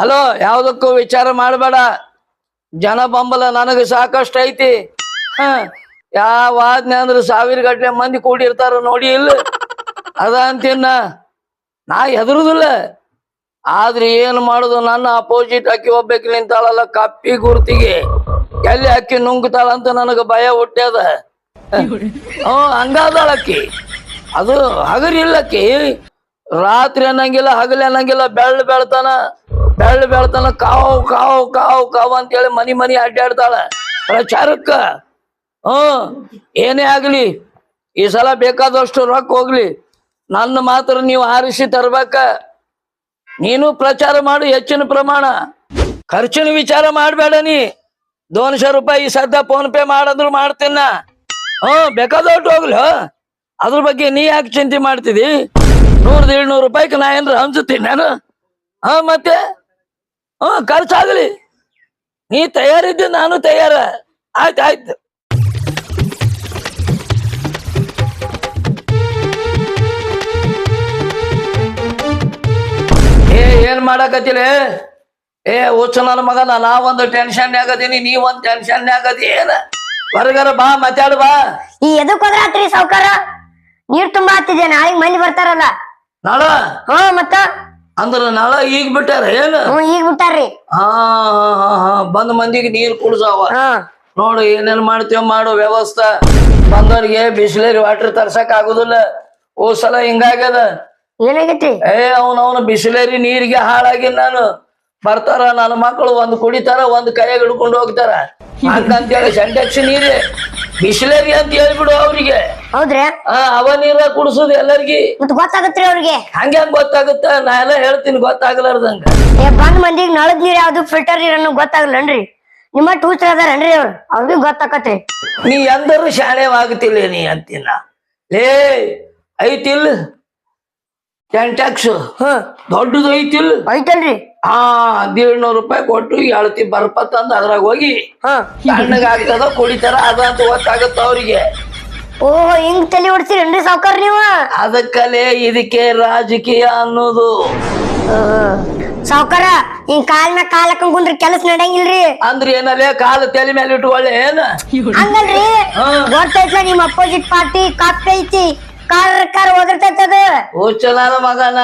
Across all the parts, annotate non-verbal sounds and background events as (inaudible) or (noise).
Hello, ಯಾವುದಕ್ಕೂ ವಿಚಾರ ಮಾಡಬೇಡ. ಜನ ಬಂಬಲ ನನಗೆ ಸಾಕಷ್ಟು ಐತಿ ಹ, ಯಾವ ಆಜ್ಞೆ ಅಂದ್ರೆ ಸಾವಿರ ಗಟ್ಲೆ ಮಂದಿ ಕೂಡಿರ್ತಾರ ನೋಡಿ ಇಲ್ಲ. ಅದ ಅಂತೀನ ನಾ ಹೆದರುದಿಲ್ಲ. ಆದ್ರೆ ಏನು ಮಾಡುದು, ನನ್ನ ಅಪೋಸಿಟ್ ಅಕ್ಕಿ ಒಬ್ಬಕ್ಕೆ ನಿಂತಾಳಲ್ಲ ಕಪ್ಪಿ ಗುರ್ತಿಗೆ. ಎಲ್ಲಿ ಅಕ್ಕಿ ನುಂಗ್ತಾಳಂತ ನನಗೆ ಭಯ ಹುಟ್ಟ್ಯದ ಹ್ಞೂ, ಹಂಗಾದಾಳ ಅಕ್ಕಿ ಅದು ಹಗರಿಲ್ಲಕ್ಕಿ ರಾತ್ರಿ ಅನ್ನಂಗಿಲ್ಲ, ಹಗಲಿ ಅನ್ನಂಗಿಲ್ಲ, ಬೆಳ್ಳ ಬೆಳ್ತಾನ. ಬೆಳ್ಳ ಬೆಳ್ತಾನ ಕಾವು ಕಾವು ಕಾವು ಕಾವು ಅಂತೇಳಿ ಮನಿ ಮನಿ ಅಡ್ಡಾಡ್ತಾಳ. ಪ್ರಚಾರಕ್ಕ ಹ್ಮ್ ಏನೇ ಆಗ್ಲಿ, ಈ ಸಲ ಬೇಕಾದಷ್ಟು ರೊಕ್ಕ ಹೋಗ್ಲಿ, ನನ್ನ ಮಾತ್ರ ನೀವು ಆರಿಸಿ ತರ್ಬೇಕ. ನೀನು ಪ್ರಚಾರ ಮಾಡು ಹೆಚ್ಚಿನ ಪ್ರಮಾಣ. ಖರ್ಚಿನ ವಿಚಾರ ಮಾಡಬೇಡ ನೀ. ದೋನ್ಶ ರೂಪಾಯಿ ಈ ಸದ್ದ ಫೋನ್ ಪೇ ಮಾಡಿದ್ರು ಮಾಡ್ತೀನ. ಹ್ಮ್ ಬೇಕಾದಷ್ಟು ಹೋಗ್ಲಿ. ಅದ್ರ ಬಗ್ಗೆ ನೀ ಯಾಕೆ ಚಿಂತೆ ಮಾಡ್ತಿದಿ? ನೂರ್ದ ಏಳ್ನೂರು ರೂಪಾಯಿಗೆ ನಾ ಏನ್ರ ಹಂಚುತ್ತೀನಿ ನಾನು? ಹಾ ಮತ್ತೆ? ಹ್ಮ್ ಖರ್ಚಾಗ್ಲಿ. ನೀ ತಯಾರಿದ್ದೆ ನಾನು ತಯಾರ. ಆಯ್ತು ಆಯ್ತು. ಏ ಏನ್ ಮಾಡಕತ್ತಿಲ್ಲ ಏ ಹುಚ್ಚ ನನ್ನ ಮಗನ ನಾ ಒಂದು ಟೆನ್ಷನ್ ಆಗದೀನಿ ನೀ ಒಂದ್ ಟೆನ್ಷನ್ ಆಗದಿ ಏನ? ಹೊರಗರ ಬಾ ಮಾತಾಡು ಬಾ. ಈ ಎದಕ್ ಹೋದ್ರಾತ್ರಿ ಸಾವ್ಕಾರ? ನೀರ್ ತುಂಬಾ ಹತ್ತಿದೆ ನಾಳೆಗ್ ಮಂದಿ ಬರ್ತಾರಲ್ಲ. ನಾಳ? ಹಾ ಮತ್ತ? ಅಂದ್ರ ನಾಳ ಈಗ ಬಿಟ್ಟಾರ ಏನ? ಹ್ಮ್ ಈಗ ಬಿಟ್ಟಾರ್ರಿ. ಹಾ ಹಾ, ಹಾ, ಹಾ. ಬಂದ್ ಮಂದಿಗೆ ನೀರ್ ಕುಡ್ಸಾವ. ನೋಡು ಏನೇನ್ ಮಾಡ್ತೀವ ಮಾಡೋ ವ್ಯವಸ್ಥೆ. ಬಂದವ್ರಿಗೆ ಬಿಸ್ಲೇರಿ ವಾಟರ್ ತರ್ಸಕ್ ಆಗುದಿಲ್ಲ. ಓ ಸಲ ಹಿಂಗಾಗ್ಯದ. ಏನಾಗೈತಿ? ಏ ಅವನವನು ಬಿಸಿಲೇರಿ ನೀರಿಗೆ ಹಾಳಾಗಿ ನಾನು. ಬರ್ತಾರ ನನ್ನ ಮಕ್ಕಳು ಒಂದ್ ಕುಡಿತಾರ ಒಂದ್ ಕೈಯಾಗ ಹಿಡ್ಕೊಂಡು ಹೋಗ್ತಾರ. ಹಂಗಂತೇಳಿ ಸೆಂಟೆಕ್ಸ್ ನೀರಿ ಬಿಸಿಲೇರಿ ಅಂತ ಹೇಳ್ಬಿಡು ಅವ್ರಿಗೆ. ಹೌದ್ರಿ? ಆ ಅವ ನೀರ ಕುಡ್ಸುದು ಎಲ್ಲರಿಗಿ. ಮತ್ ಗೊತ್ತಾಗತ್ರಿ ಅವ್ರಿಗೆ? ಹಂಗ ಹೆಂಗ್ ಗೊತ್ತಾಗುತ್ತ? ನಾ ಎಲ್ಲ ಹೇಳ್ತೀನಿ ಗೊತ್ತಾಗ್ಲಾರ್ದಂಗ ಏ ಬಂದ್ ಮಂದಿಗ್ ನಳದ್ ನೀರ್ ಯಾವ್ದು ಫಿಲ್ಟರ್ ನೀರ್ ಅನ್ನೋ ಗೊತ್ತಾಗಲ್ಲನ್ರಿ ನಿಮ್ಮ ಟೂಚರ್ ಅದಾರನ್ರಿ ಅವ್ರು? ಅವ್ರಿಗೆ ಗೊತ್ತಾಕತ್ರಿ. ನೀ ಎಂದರು ಶಾಣೆವಾಗುತ್ತಿಲ್ಲ ನೀ ಅಂತೀನ ಲೇ ಐತಿಲ್? ಟ್ಯಾಕ್ಸ್ ಹ ದೊಡ್ಡದು ಐತಿಲ್? ಐತಲ್ರಿ. ಆ ಹದಿನೇಳ್ನೂರು ರೂಪಾಯಿ ಕೊಟ್ಟು ಎಳ್ತಿ ಬರ್ಪ ತಂದು ಅದ್ರಾಗ ಹೋಗಿ. ಹಾ. ತಣ್ಣಗ ಆಗ್ತದ ಕುಡಿತಾರ ಅದ ಅಂತ ಗೊತ್ತಾಗತ್ತ ಅವ್ರಿಗೆ. ಓಹೋ ಹಿಂಗ್ ತಲೆ ಹೊಡ್ಸಿರೇನ್ರಿ ಸಾವ್ಕಾರ ನೀವು? ಅದಕ್ಕಲೇ ಇದಕ್ಕೆ ರಾಜಕೀಯ ಅನ್ನೋದು. ಸಾವ್ಕಾರ ಹಿಂಗ್ ಕಾಲ್ನ ಕಾಲ್ ಹಾಕೊಂಡ್ ಕುಂದ್ರ ಕೆಲಸ ನಡೆಯಂಗಿಲ್ರಿ. ಅಂದ್ರೆ ಏನಲ್ಲೇ ಕಾಲು ತಲೆ ಮೇಲೆ ಇಟ್ಕೊಳ್ಳಿ ಏನ? ಹಂಗಲ್ರಿ. ಗೊತ್ತೈತ್ಲ ನಿಮ್ ಅಪೋಸಿಟ್ ಪಾರ್ಟಿ ಕಾಪ್ ಐತಿ. ಕಾರ್ ಕಾರ್ ಓದಿರ್ತೈತದ ಹುಚ್ಚಲಾದ ಮಗನ.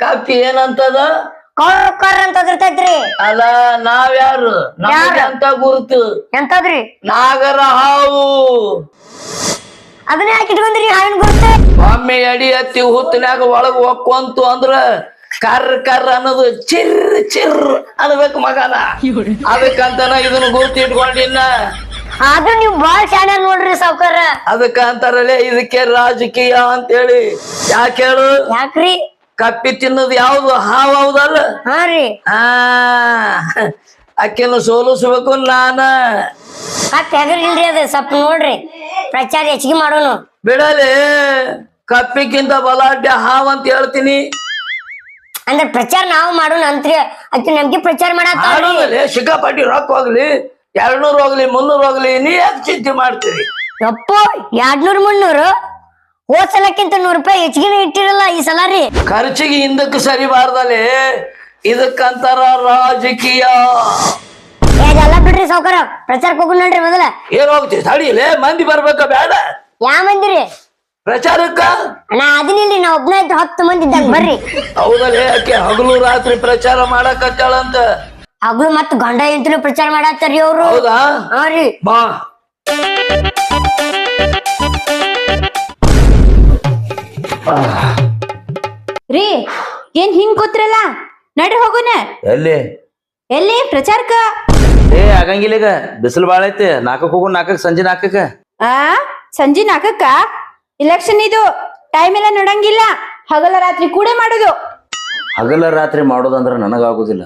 ಕಾಪಿ ಏನಂತದ? ಕಾರ್ ಕಾರ್ ಅಂತ ಓದಿರ್ತೈತ್ರಿ ಅಲ್ಲ ನಾವ್ಯಾರು? ಯಾರು? ಅಂತ ಗುರುತು? ಎಂತದ್ರಿ? ನಾಗರ ಹಾವು ಅದನ್ನ ಯಾಕೆ ಇಟ್ಕೊಂಡ್ರಿ ಹಾವಿನ ಗುರುತು? ಒಮ್ಮೆ ಎಡಿ ಹತ್ತಿ ಹುತ್ತಿನಾಗ ಒಳಗ್ ಒಕ್ಕೊಂತು ಅಂದ್ರ ಕರ್ ಕರ್ ಅನ್ನೋದು ಚಿರ್ ಚಿರ್ ಅನ್ಬೇಕು ಮಗನ. ಅದಕ್ಕಂತನ ಇದನ್ನ ಗುರ್ತು ಇಟ್ಕೊಂಡಿನ ಆದ್ರೂ ನೀವು ಬಾಳ್ ಶಾಣೆ ನೋಡ್ರಿ ಸಾವ್ಕಾರ. ಅದಕ್ಕ ಅಂತಾರಲ್ಲ ಇದಕ್ಕೆ ರಾಜಕೀಯ ಅಂತೇಳಿ. ಯಾಕೆ ಹೇಳು? ಯಾಕ್ರಿ? ಕಪ್ಪಿ ತಿನ್ನೋದು ಯಾವ್ದು ಹಾವು ಹೌದಲ್ಲ ಹಾ ರೀ. ಆ ಅಕ್ಕಿನ ಸೋಲಿಸ್ಬೇಕು ನಾನ? ಕತ್ ಹೆದರಿಲ್ರಿ ಅದು ಸ್ವಲ್ಪ ನೋಡ್ರಿ. ಪ್ರಚಾರ ಹೆಚ್ಚಿಗೆ ಮಾಡೋನು. ಬಿಡಲೆ ಕಪ್ಪಿಗಿಂತ ಬಲಾಢ್ಯ ಹಾವ್ ಅಂತ ಹೇಳ್ತೀನಿ. ಅಂದ್ರೆ ಪ್ರಚಾರ ನಾವು ಮಾಡೋಣ ಅಂತ್ರಿ. ಅಕ್ಕಿ ನಮ್ಗೆ ಪ್ರಚಾರ ಮಾಡತ್ತಾಳ್ರಿ ಆಡೋದಲ್ಲಿ ಸಿಕ್ಕಾಪಟ್ಟಿ ರೊಕ್ಕ ಹೋಗ್ಲಿ ಎರಡ್ನೂರು ಹೋಗ್ಲಿ ಮುನ್ನೂರು ಹೋಗ್ಲಿ ನೀ ಯಾಕೆ ಚಿಂತೆ ಮಾಡ್ತೀರಿ? ಯಪ್ಪ ಎರಡ್ನೂರು ಮುನ್ನೂರು? ಹೋದ್ ಸಲಕ್ಕಿಂತ ನೂರ್ ರೂಪಾಯಿ ಹೆಚ್ಚಿಗೆ ಇಟ್ಟಿರಲ್ಲ ಈ ಸಲ ರೀ. ಖರ್ಚಿಗೆ ಹಿಂದಕ್ಕೆ ಸರಿಬಾರ್ದಲ್ಲಿ ಇದಕ್ಕಂತಾರ ರಾಜಕೀಯ. ಅದೆಲ್ಲ ಬಿಡ್ರಿ ಸಾವ್ಕಾರ. ಪ್ರಚಾರಕ್ಕೆ ಹೋಗಿ ನೋಡ್ರಿ ಮೊದಲ. ಏನ್ ಹೋಗ್ತಿ ತಡಿಲೇ ಮಂದಿ ಬರ್ಬೇಕ ಬೇಡ. ಯಾ ಮಂದಿರಿ? ಪ್ರಚಾರಕ್ಕ? ನಾ ಅದಿನಿಲ್ರಿ ನಾ ಒಬ್ನ ಇದ್ದು ಹತ್ತು ಮಂದಿ ಇದ್ದಾಗ ಬರ್ರಿ. ಹೌದಲ್ಲೇ ಯಾಕೆ ಹಗಲು ರಾತ್ರಿ ಪ್ರಚಾರ ಮಾಡಕತ್ತಾಳಂತ? ಹಗ್ಲು ಮತ್ ಗಂಡ ಇಂತಲೂ ಪ್ರಚಾರ ಮಾಡತ್ತಾರ್ರಿ ಅವ್ರು. ಹೌದಾ? ಹಾ ರೀ. ಬಾ. ರೀ ಏನ್ ಹಿಂಗ್ ಕೂತ್ರಲ್ಲ? ನಡ್ರಿ ಹೋಗುನ. ಎಲ್ಲಿ? ಎಲ್ಲಿ? ಪ್ರಚಾರಕ್ಕ? ಏ ಆಗಂಗಿಲ್ಲ ಈಗ. ಬಿಸಿಲು ಬಾಳ ಐತೆ. ನಾಲ್ಕಕ್ಕೆ ಹೋಗು ನಾಲ್ಕಕ್ಕೆ ಸಂಜೆ ನಾಲ್ಕಕ್ಕೆ. ಆ ಸಂಜೆ ನಾಲ್ಕಕ್ಕ? ಇಲೆಕ್ಷನ್ ಇದು. ಟೈಮ್ ಎಲ್ಲ ನೋಡಂಗಿಲ್ಲ. ಹಗಲ ರಾತ್ರಿ ಕೂಡ ಮಾಡೋದು. ಹಗಲ ರಾತ್ರಿ ಮಾಡೋದಂದ್ರ ನನಗಾಗುದಿಲ್ಲ.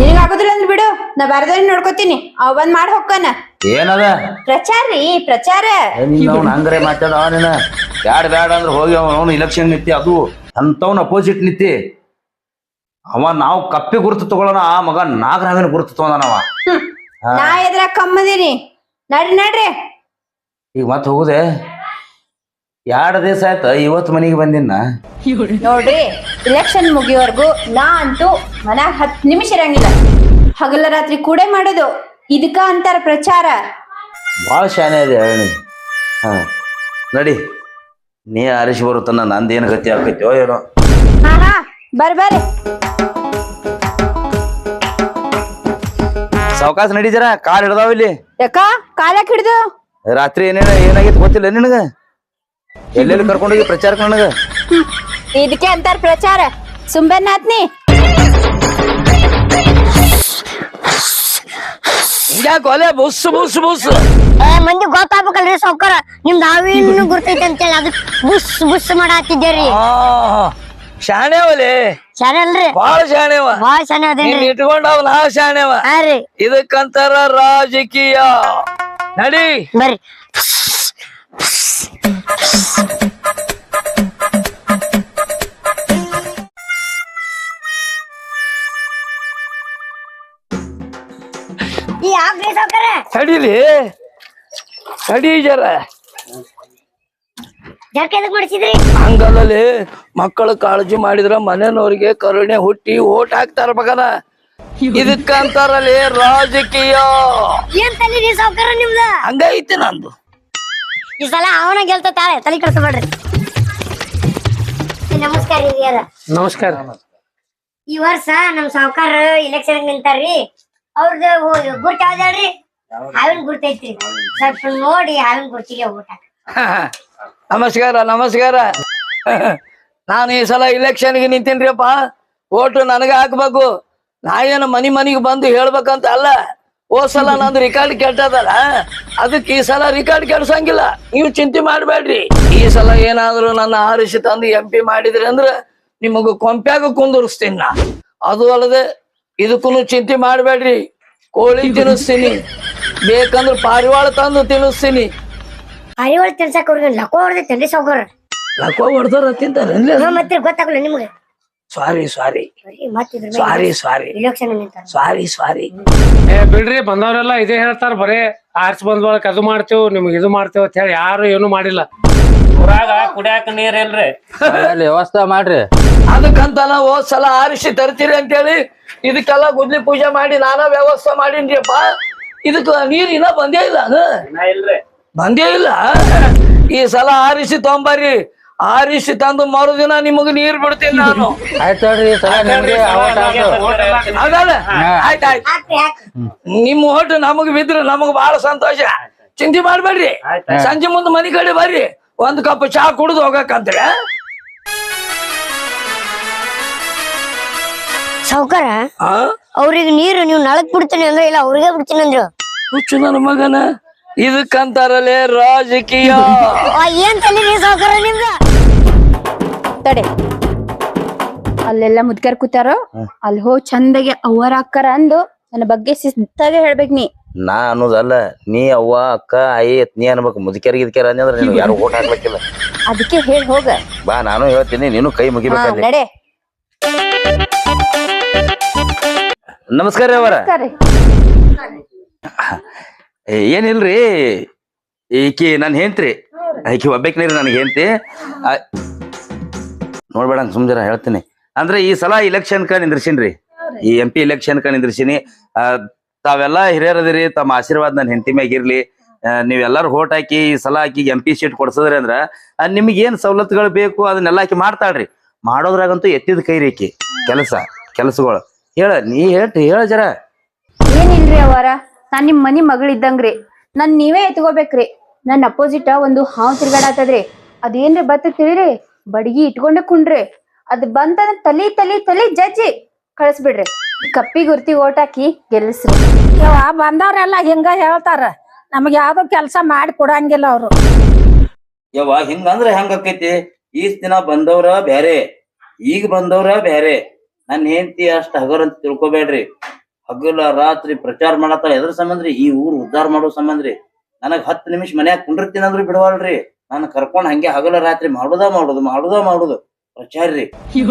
ನಿನಗಾಗುದಿಲ್ಲ ಅಂದ್ರೆ ಅಂದ್ರ ಬಿಡು. ನಾ ಬರ್ದಾರಿ ನೋಡ್ಕೋತೀನಿ. ಅವ್ ಬಂದ್ ಮಾಡಿ ಹೋಗ್ಕನ ಏನದ? ಪ್ರಚಾರ ರೀ ಪ್ರಚಾರ. ಅವ್ನ ಹಂಗ್ರೆ ಮಾತಾಡ ನೀನ ಬ್ಯಾಡ ಬ್ಯಾಡ ಅಂದ್ರೆ ಹೋಗಿ ಅವನು ಇಲೆಕ್ಷನ್ ನಿತ್ತಿ ಅದು. ಅಂತವ್ನ ಅಪೋಸಿಟ್ ನಿತ್ತಿ ಅವ ನಾವು ಕಪ್ಪಿ ಗುರುತು ತಗೊಳ್ಳೋಣ ಆ ಮಗ ನಾಗರಾಜನ ಗುರುತು ತಗೊಂಡನವ ನಾ ಎದ್ರ ಕಮ್ಮದೀನಿ. ನಡ್ರಿ ನಡ್ರಿ. ಈಗ ಮತ್ತೆ ಹೋಗುದೆ? ಎರಡು ದಿವಸ ಆಯ್ತ ಇವತ್ತು ಮನೆಗೆ ಬಂದಿನ ನೋಡ್ರಿ ಇಲೆಕ್ಷನ್ ಮುಗಿಯೋವರೆಗೂ ನಾ ಅಂತೂ ಮನ್ಯಾಗ ಹತ್ತು ನಿಮಿಷ ಇರಂಗಿಲ್ಲ. ಹಗಲ ರಾತ್ರಿ ಕೂಡೆ ಮಾಡೋದು ಇದಕ್ಕ ಅಂತಾರ ಪ್ರಚಾರ. ಭಾಳ ಶಾನೆ ಇದೆ ಹೇಳಿ. ಹಾ. ನಡಿ ನೀ ಆರಿಸಿ ಬರುತ್ತನ್ನ ನಂದೇನು ಗತಿ ಆಗ್ತೈತೋ ಏನೋ. ಹಾ ಬರ್ ಬರ್ರಿ. ಸಾವಕಾಶ ನಡೀತೀರ? ಕಾಲ್ ಹಿಡ್ದಾವ ಇಲ್ಲಿ. ಯಾಕ? ಕಾಲಕ್ ಹಿಡ್ದು? ರಾತ್ರಿ ಏನೇನ ಏನಾಗಿತ್ತು ಗೊತ್ತಿಲ್ಲ ನಿನಗ? ಎಲ್ಲೆಲ್ಲಿ ಕರ್ಕೊಂಡೋಗಿ ಪ್ರಚಾರ ನನಗ? ಇದಕ್ಕೆ ಅಂತಾರ ಪ್ರಚಾರ. ಸುಂಬೆನಾತ್ನಿ ಹಿಂಗ್ಯಾಕ್ ಒಲೆ ಬುಸ್ ಬುಸ್ ಬುಸ್. ಏ ಮಂದಿ ಗೊತ್ತಾಗ್ಬೇಕಲ್ರಿ ಸೌಕರ್ ನಿಮ್ದು ಹಾವಿನ ಗುರ್ತೈತೆ ಅಂತೇಳಿ ಅದಕ್ಕೆ ಬುಸ್ ಬುಸ್ ಮಾಡಾತಿದ್ದೇರಿ. ಆ ಶಾಣೆ ಅಲ್ರಿ. ಬಾಳ ಶಾಣೆವ ಬಾಳ ಅದೇನ್ರಿ. ನೀನ್ ಇಟ್ಕೊಂಡವ್ ನಾ ಶಾಣೆವ ಹಾ ರೀ. ಇದಕ್ಕಂತಾರ ರಾಜಕೀಯ. ನಡಿ. ಬರ್ರಿ. ಈ ಯಾಕ್ರಿ ಸಾವ್ಕಾರ. ತಡಿಲಿ ತಡಿ ಜರ. ಜರ್ಕ ಎದಕ್ ಮಾಡಿಸಿದ್ರಿ? ಹಂಗಲ್ಲಲ್ಲಿ ಮಕ್ಕಳು ಕಾಳಜಿ ಮಾಡಿದ್ರ ಮನೆಯವರಿಗೆ ಕರುಣೆ ಹುಟ್ಟಿ ಓಟ್ ಹಾಕ್ತಾರ ಮಗನ. ಇದಕ್ಕಂತಾರಲ್ಲಿ ರಾಜಕೀಯ. ಏನ್ ತಲಿ ರೀ ಸಾವ್ಕಾರ ನಿಮ್ದ? ಹಂಗೈತಿ ನಂದು. ಈ ಸಲ ಅವನ ಗೆಲ್ತ ತಾಳೆ ತಲೆ ಕೆಡ್ಸಬೇಡ್ರಿ ನಮಸ್ಕಾರ ನಮಸ್ಕಾರ. ಈ ವರ್ಷ ನಮ್ ಸಾವ್ಕಾರ ಇಲೆಕ್ಷನ್ ನಿಂತಾರ್ರಿ. ಅವ್ರದ್ದು ಗುರ್ತ ಯಾವ್ದ್ರಿ ಹಾವಿನ ಗುರ್ತೈತ್ರಿ ಸ್ವಲ್ಪ ನೋಡಿ ಹಾವಿನ ಗುರ್ತಿಗೆ ಊಟ (laughs) ನಮಸ್ಕಾರ ನಮಸ್ಕಾರ. (laughs) ನಾನು ಈ ಸಲ ಇಲೆಕ್ಷನ್ಗೆ ನಿಂತೀನ್ರಿಪ್ಪ ಓಟು ನನಗೆ ಹಾಕ್ಬೇಕು. ನಾ ಏನು ಮನಿ ಮನಿಗೆ ಬಂದು ಹೇಳ್ಬೇಕಂತ ಅಲ್ಲ. ಓ ಸಲ ನಂದು ರಿಕಾರ್ಡ್ ಕೆಟ್ಟದಲ್ಲ. ಅದಕ್ಕೆ ಈ ಸಲ ರಿಕಾರ್ಡ್ ಕೆಡ್ಸಂಗಿಲ್ಲ. ನೀವು ಚಿಂತೆ ಮಾಡಬೇಡ್ರಿ. ಈ ಸಲ ಏನಾದ್ರು ನನ್ನ ಆರಿಸಿ ತಂದು ಎಂ ಪಿ ಮಾಡಿದ್ರಿ ಅಂದ್ರೆ ನಿಮಗ ಕೊಂಪ್ಯಾಗ ಕುಂದರ್ಸ್ತೀನಿ ನಾ. ಅದು ಅಲ್ಲದೆ ಇದಕ್ಕೂ ಚಿಂತೆ ಮಾಡಬೇಡ್ರಿ. ಕೋಳಿ ತಿನ್ನಿಸ್ತೀನಿ. ಬೇಕಂದ್ರೆ ಪಾರಿವಾಳ ತಂದು ತಿನ್ನಿಸ್ತೀನಿ. ಪಾರಿವಾಳ ತಿನ್ಸಕ್ ಅವ್ರಿಗೆ ಲಕೋ ಹೊಡೆದೈತೇನ್ರಿ ಸಾವ್ಕಾರ ಲಕ್ವ ಹೊಡ್ದಾರ ತಿಂತಾರೆ. ಮತ್ತೆ ಗೊತ್ತಾಗಲ್ಲ ನಿಮ್ಗೆ. ಸಾರಿ ಸಾರಿ ಮತ್ತಿದ್ರ ಸಾರಿ ಸಾರಿ ಇಲೆಕ್ಷನ್ ನಿಂತಾರ. ಸಾರಿ ಸಾರಿ ಏ ಬಿಡ್ರಿ ಬಂದವರೆಲ್ಲ ಇದೇ ಹೇಳ್ತಾರ ಬರೇ. ಆರ್ಸ್ ಬಂದ್ ಬಳಕ ಅದು ಮಾಡ್ತೇವ್ ನಿಮ್ಗೆ ಇದು ಮಾಡ್ತೇವ್ ಅಂತ ಹೇಳಿ ಯಾರು ಏನು ಮಾಡಿಲ್ಲ. ಊರಾಗ ಕುಡಿಯಾಕ ನೀರ್ ಇಲ್ರಿ. ಅಲ್ಲಿ ವ್ಯವಸ್ಥೆ ಮಾಡ್ರಿ. ಅದಕ್ಕಂತ ನಾವು ಹೋದ್ ಸಲ ಆರಿಸಿ ತರ್ತೀರಿ ಅಂತೇಳಿ ಇದಕ್ಕೆಲ್ಲ ಗುದ್ಲಿ ಪೂಜೆ ಮಾಡಿ ನಾನಾ ವ್ಯವಸ್ಥೆ ಮಾಡಿನ್ರಿಯಪ್ಪ ಇದಕ್ಕ ನೀರ್ ಇನ್ನ ಬಂದೇ ಇಲ್ಲ ಅದ? ಇಲ್ರಿ. ಬಂದೇ ಇಲ್ಲ ಈ ಸಲ ಆರಿಸಿ ತೊಂಬರ್ರಿ. ಆರಿಸಿ ತಂದು ಮರುದಿನ ನಿಮಗ ನೀರ್ ಬಿಡ್ತೀನಿ ನಾನು. ಆಯ್ತು ನೋಡ್ರಿ ಈ ಸಲ ನಿಮ್ಗೆ ಅವತ್ತು ಆತು. ಅದಲ್ಲ ಆಯ್ತ್ ಆಯ್ತ್. ನಿಮ್ ಹೋಟ್ ನಮಗ್ ಬಿದ್ರೆ ನಮಗ್ ಬಹಳ ಸಂತೋಷ. ಚಿಂತೆ ಮಾಡ್ಬೇಡ್ರಿ. ಸಂಜೆ ಮುಂದೆ ಮನಿ ಕಡೆ ಬರ್ರಿ. ಒಂದ್ ಕಪ್ ಚಾ ಕುಡಿದು ಹೋಗಕ್ಕಂತ್ರಿ ಸೌಕರ ಆ? ಅವ್ರಿಗೆ ನೀರು ನೀವು ನಳಕ್ ಬಿಡ್ತೀನಿ ಅಂದ್ರೆ ಇಲ್ಲ ಅವ್ರಿಗೆ ಬಿಡ್ತೀನಿ ಅಂದ್ರು? ಹುಚ್ಚು ನನ್ನ ಮಗನ. ಇದಕ್ಕಂತಾರಲ್ಲೇ ರಾಜಕೀಯ. ಆ, ಏನ್ ತಲೆ ಸೌಕರ್ಯ ಸಾವ್ಕಾರ ನಿಮ್ದ ತಡೆ ಅಲ್ಲೆಲ್ಲ ಮುದ್ಕರ್ ಕೂತಾರೋ ಅಲ್ಲಿ ಹೋಗಿ ಚಂದಗೆ ಅವ್ವರ ಅಕ್ಕರ ಅಂದು ನನ್ನ ಬಗ್ಗೆ ಶಿಸ್ತಾಗೆ ಹೇಳ್ಬೇಕ್ ನೀ. ನಾ ಅನ್ನೋದಲ್ಲ ನೀ ಅವ್ವ ಅಕ್ಕ ಆಯಿ ನೀ ಅನ್ಬೇಕು. ಮುದುಕ್ಯಾರ ಗಿದ್ಕ್ಯಾರ ಅಂದ್ರೆ ನೀನು ಯಾರು ಓಟ್ ಹಾಕ್ಬೇಕಿಲ್ಲ. ಅದಕ್ಕೆ ಹೇಳಿ ಹೋಗ. ಬಾ ನಾನು ಹೇಳ್ತೀನಿ ನೀನು ಕೈ ಹಾ ಮುಗಿಬೇಕಲ್ಲಿ ನಡೆ. ನಮಸ್ಕಾರ ರೀ ಅವರ ಕರೆ. ಏನಿಲ್ರಿ? ಈಕಿ ನನ್ ಹೆಂತ್ರಿ. ಈಕಿ ಒಬ್ಬಾಕಿನ ನನಗೆ ಹೆಂತಿ ಆ- ನೋಡ್ಬೇಡ ಸುಮ್ಜರ ಹೇಳ್ತೀನಿ. ಅಂದ್ರೆ ಈ ಸಲ ಇಲೆಕ್ಷನ್ ಕ ನಿಂದ್ರಿಸಿನ್ರಿ. ಈ ಎಂ ಪಿ ಇಲೆಕ್ಷನ್ ಕ ನಿಂದ್ರಿಸಿನಿ. ಆ, ತಾವೆಲ್ಲಾ ಹಿರಿಯರದಿರಿ ತಮ್ಮ ಆಶೀರ್ವಾದ ನನ್ನ ಹೆಂಡತಿ ಮ್ಯಾಗ ಇರ್ಲಿ. ನೀವೆಲ್ಲರೂ ಹೋಟ್ ಹಾಕಿ ಈ ಸಲ ಹಾಕಿ ಎಂ ಪಿ ಸೀಟ್ ಕೊಡ್ಸದ್ರಿ ಅಂದ್ರ ನಿಮಗೆ ಏನ್ ಸವಲತ್ತುಗಳು ಬೇಕು ಅದನ್ನೆಲ್ಲ ಆಕಿ ಮಾಡ್ತಾಳ್ರಿ. ಮಾಡೋದ್ರಾಗಂತೂ ಎತ್ತಿದ ಕೈ ರೀಕಿ ಕೆಲಸ ಕೆಲಸಗಳು. ಹೇಳ ನೀ ಹೇಳ್ತಿ ಹೇಳ ಜರ. ಏನಿಲ್ರಿ ಅವರ ನಾನ್ ನಿಮ್ ಮನಿ ಮಗಳಿದ್ದಂಗ್ರಿ. ನನ್ ನೀವೇ ಎತ್ಕೋಬೇಕ್ರಿ. ನನ್ನ ಅಪೋಸಿಟ್ ಒಂದು ಹಾವು ತಿರ್ಗಾಡತ್ತದ್ರಿ ಅದೇನ್ರಿ ಬತ್ತ ತಿಳಿರಿ? ಬಡಗಿ ಇಟ್ಕೊಂಡೆ ಕುಂಡ್ರಿ ಅದ್ ಬಂತಂದ್ರ ತಲಿ ತಲಿ ತಲಿ ಜಜ್ಜಿ ಕಳಿಸ್ಬಿಡ್ರಿ. ಕಪ್ಪಿ ಗುರ್ತಿ ಓಟ್ ಹಾಕಿ ಗೆಲ್ಲಿಸ್ರಿ ಯವ್ವ ಬಂದವ್ರೆಲ್ಲ ಹಿಂಗ ಹೇಳ್ತಾರ. ನಮಗ್ ಯಾವ್ದು ಕೆಲ್ಸ ಮಾಡಿ ಕೊಡಂಗಿಲ್ಲ ಅವ್ರು. ಯವ್ವ ಹಿಂಗಂದ್ರ ಹೆಂಗ ಆಕೈತಿ? ಈಸ್ ದಿನ ಬಂದವ್ರ ಬ್ಯಾರೆ ಈಗ ಬಂದವ್ರ ಬ್ಯಾರೆ. ನನ್ನ ಹೆಂಡತಿ ಅಷ್ಟ ಹಗರ್ ಅಂತ ತಿಳ್ಕೊಬೇಡ್ರಿ. ಹಗಲ ರಾತ್ರಿ ಪ್ರಚಾರ ಮಾಡತ್ತಾಳ ಎದ್ರ ಸಂಬಂಧ್ರಿ ಈ ಊರು ಉದ್ಧಾರ ಮಾಡೋ ಸಂಬಂಧ್ರಿ ನನಗ್ ಹತ್ತು ನಿಮಿಷ ಮನ್ಯಾಗ ಕುಂಡಿರ್ತೀನಿ ಅಂದ್ರು ಬಿಡವಲ್ರಿ ನಾನು ಕರ್ಕೊಂಡು ಹಂಗೆ ಹಗಲ ರಾತ್ರಿ ಮಾಡುದ ಮಾಡುದು ಮಾಡುದ ಮಾಡುದು. ಪ್ರಚಾರ್ರಿ ರೀ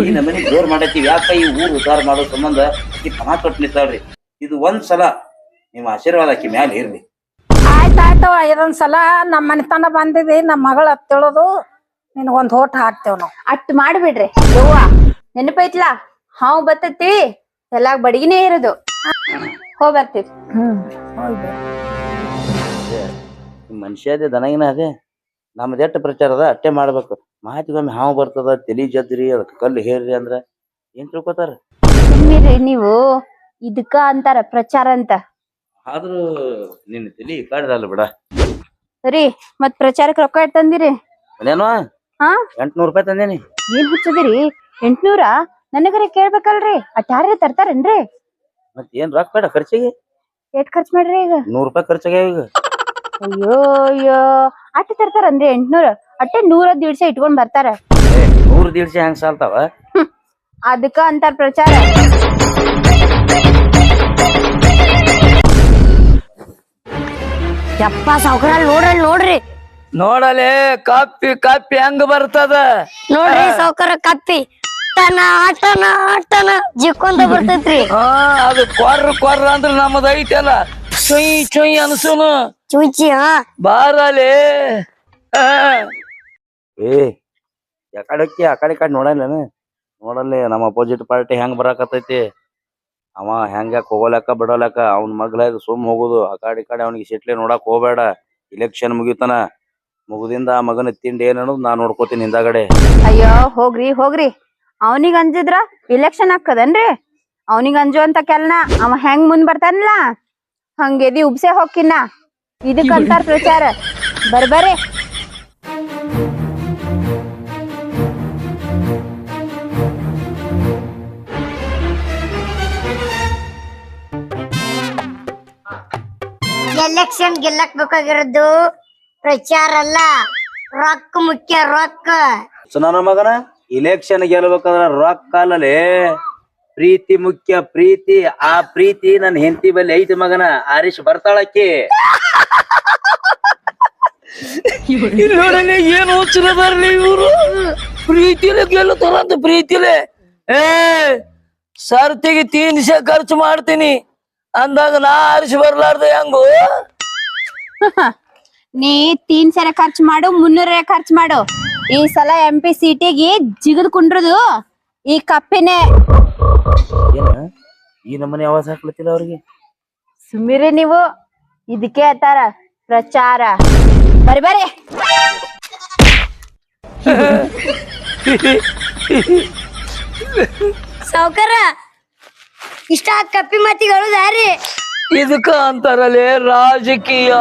ಈ ನಮನಿ ಜೋರ್ ಮಾಡತ್ತೀವಿ ಯಾಕ ಈ ಊರು ಉದ್ಧಾರ ಮಾಡೋ ಸಂಬಂಧ ಈ ಪಣ ತೊಟ್ ನಿಂತಾಳ್ರಿ. ಇದು ಒಂದ್ ಸಲ ನಿಮ್ಮ ಆಶೀರ್ವಾದ ಆಕಿ ಮ್ಯಾಲ ಇರ್ಲಿ. ಆಯ್ತಾಯ್ತು ಇದೊಂದ್ ಸಲ ನಮ್ಮ ಮನೆತನ ಬಂದಿದೆ ನಮ್ಮ ಮಗಳ ತಿಳಿದು ನಿನಗೊಂದ್ ಹೋಟ್ ಹಾಕ್ತೇವ್ ನಾವು. ಅಟ್ ಮಾಡ್ಬಿಡ್ರಿ. ಯವ್ವ ನೆನಪೈತ್ಲಾ? ಹಾವು ಬತ್ತತಿ ಎಲ್ಲಾ ಬಡಗಿನೇ ಇರೋದು. ಹೋಗ್ ಬರ್ತೀವಿ. ಹ್ಮ್ ಮನುಷ್ಯ ಅದೇ ದನಗಿನ ಅದೇ. ನಮ್ದು ಎಷ್ಟು ಪ್ರಚಾರ ಅದ ಅಷ್ಟೇ ಮಾಡ್ಬೇಕು. ಮಾತಿಗೊಮ್ಮೆ ಹಾವು ಬರ್ತದ ತಲಿ ಜದ್ರಿ ಅದಕ್ಕೆ ಕಲ್ಲು ಹೇರ್ರಿ ಅಂದ್ರ ಏನ್ ತಿಳ್ಕೊತಾರ? ಸುಮ್ಮಿರಿ ನೀವು ಇದಕ್ಕ ಅಂತಾರ ಪ್ರಚಾರ ಅಂತ. ಆದ್ರೂ ನಿನ್ನ ತಲಿ ಕಾಡಿದಲ್ಲ ಬಿಡ. ಸರಿ ಮತ್ ಪ್ರಚಾರಕ್ಕೆ ರೊಕ್ಕ ಎಷ್ಟ್ ತಂದಿರಿ? ಅದೇನೋ ಹಾ? ಎಂಟ್ನೂರ್ ರೂಪಾಯಿ ತಂದೇನಿ. ಏನ್ ಹುಚ್ಚದಿರಿ? ಎಂಟ್ನೂರ? ನನಗರೆ ಕೇಳ್ಬೇಕಲ್ರಿ ಅಟ್ಟಾರ್ರಿ ತರ್ತಾರೇನ್ರಿ? ಮತ್ ಏನ್ ರೊಕ್ಕ ಬೇಡ ಖರ್ಚಿಗೆ? ಎಷ್ಟ್ ಖರ್ಚ್ ಮಾಡ್ರಿ ಈಗ? ನೂರ್ ರೂಪಾಯಿ ಖರ್ಚಾಗ್ಯಾವ ಈಗ. ಅಯ್ಯೋ ಅಯ್ಯೋ. ಅಟ್ಟ ಅಂದ್ರೆ ಎಂಟ್ನೂರ. ಅಟ್ಟೆ ನೂರ ದಿಡ್ಸ ಇಟ್ಕೊಂಡ್ ಬರ್ತಾರ. ನೂರ್ ದೀಡ್ಸಿ ಹೆಂಗ್ ಸಾಲ್ತಾವ? ಅದಕ್ಕ ಅಂತಾರ ಪ್ರಚಾರ. ಯಪ್ಪ ಸಾವ್ಕಾರ ನೋಡ್ರಿ ನೋಡ್ರಿ. ನೋಡಲೆ ಕಪ್ಪಿ ಕಪ್ಪಿ ಹೆಂಗ್ ಬರ್ತದ? ನೋಡ್ರಿ ಸಾವ್ಕಾರ ಕಪ್ಪಿ ಟನ ಆಟನ ಟನ ಜಿಕ್ಕೊಂತ ಬರ್ತೈತ್ರಿ. ಹಾ ಅದು ಕೊರ್ರ ಕೊರ್ರ ಅಂದ್ರ ನಮ್ಮದ ಐತಲ್ಲ. ಚುಯ್ ಚುಯ್ ಅನ್ಸುನು. ಚುಂಚಿ ಹಾ ಬಾರಲೆ. ಏ ಯಾಕಡೆ ಹೋಕ್ಕಿ ಆ ಕಡೆ ಕಡೆ ನೋಡಲ್ಲೇನ ನೋಡಲ್ಲಿ ನಮ್ಮ ಅಪೋಸಿಟ್ ಪಾರ್ಟಿ ಹೆಂಗ್ ಬರಾಕತೈತಿ ಅವ ಹೆಂಗ ಹೋಗೋಲಕ್ಕ ಬಿಡೋಲಕ್ಕ ಅವ್ನ ಮಗ್ಲಾಗ ಸುಮ್ ಹೋಗುದು. ಆ ಕಡೆ ಈ ಕಡೆ ಅವ್ನಿಗೆ ಸಿಟ್ಲೆ ನೋಡಕ್ ಹೋಗ್ಬೇಡ. ಇಲೆಕ್ಷನ್ ಮುಗಿತನ. ಮುಗುದಿಂದ ಆ ಮಗನ ತಿಂಡಿ ಏನ್ ಅನ್ನೋದು ನಾ ನೋಡ್ಕೋತೀನಿ ಹಿಂದಾಗಡೆ. ಅಯ್ಯೋ ಹೋಗ್ರಿ ಹೋಗ್ರಿ. ಅವನಿಗೆ ಅಂಜಿದ್ರ ಇಲೆಕ್ಷನ್ ಹಾಕದನ್ರಿ ಅವನಿಗೆ ಅಂಜುವಂತ ಕೆಲ್ನ ಅವ ಹೆಂಗ್ ಮುಂದ್ ಬರ್ತಾನಲ್ಲ? ಹಂಗೆದಿ ಉಬ್ಸೆ ಹೋಗಿನ್ನ ಇದಕ್ಕಂತಾರ ಪ್ರಚಾರ. ಬರ್ಬರೇ ಎಲೆಕ್ಷನ್ ಗೆಲ್ಲಕ್ ಬೇಕಾಗಿರೋದು ಪ್ರಚಾರ ಅಲ್ಲ. ರೊಕ್ಕ ಮುಖ್ಯ ರೊಕ್ಕ. ಸೊ ನನ್ನ ಮಗನ ಇಲೆಕ್ಷನ್ ಗೆಲ್ಬೇಕಂದ್ರ ರೊಕ್ಕ ಅಲ್ಲಲೇ. ಪ್ರೀತಿ ಮುಖ್ಯ ಪ್ರೀತಿ ಆ ಪ್ರೀತಿ ನನ್ನ ಹೆಂಡತಿ ಬಲ್ಲಿ ಐತಿ ಮಗನ ಆರಿಶ್ ಬರ್ತಾಳಕ್ಕಿ. ನೋಡಲಿ ಏನು ಏನ್ ಇವರು? ಇವ್ರು ಪ್ರೀತಿಲೆ ತರಂತ ಪ್ರೀತಿಲೆ ಏ ಸರ್ತಿಗೆ ತೀನ್ ದಿವಸ ಖರ್ಚು ಮಾಡ್ತೀನಿ. ಅಂದಾಗ ನಾ ಆರಿಸಿ ಬರ್ಲಾರ್ದ ಹೆಂಗು? ನೀ ತೀನ್ ಸಲ ಖರ್ಚು ಮಾಡು ಮುನ್ನೂರ ಖರ್ಚು ಮಾಡು. ಈ ಸಲ ಎಂ ಪಿ ಸೀಟಿಗೆ ಜಿಗದ್ ಕುಂಡ್ರದು ಈ ಕಪ್ಪಿನೇ. ಈ ನಮ್ಮನೆ ಆವಾಜ್ ಹಾಕ್ಲತ್ತಿಲ್ಲ ಅವ್ರಿಗೆ? ಸುಮ್ಮಿರಿ ನೀವು. ಇದಕ್ಕೆ ಅತ್ತಾರ ಪ್ರಚಾರ. ಬರಿ ಬರಿ ಸಾವ್ಕಾರ ಇಷ್ಟ ಕಪ್ಪಿ ಮಾತಿಗಳು ದಾರಿ ಇದಕ್ಕ ಅಂತಾರಲ್ಲೇ ರಾಜಕೀಯ.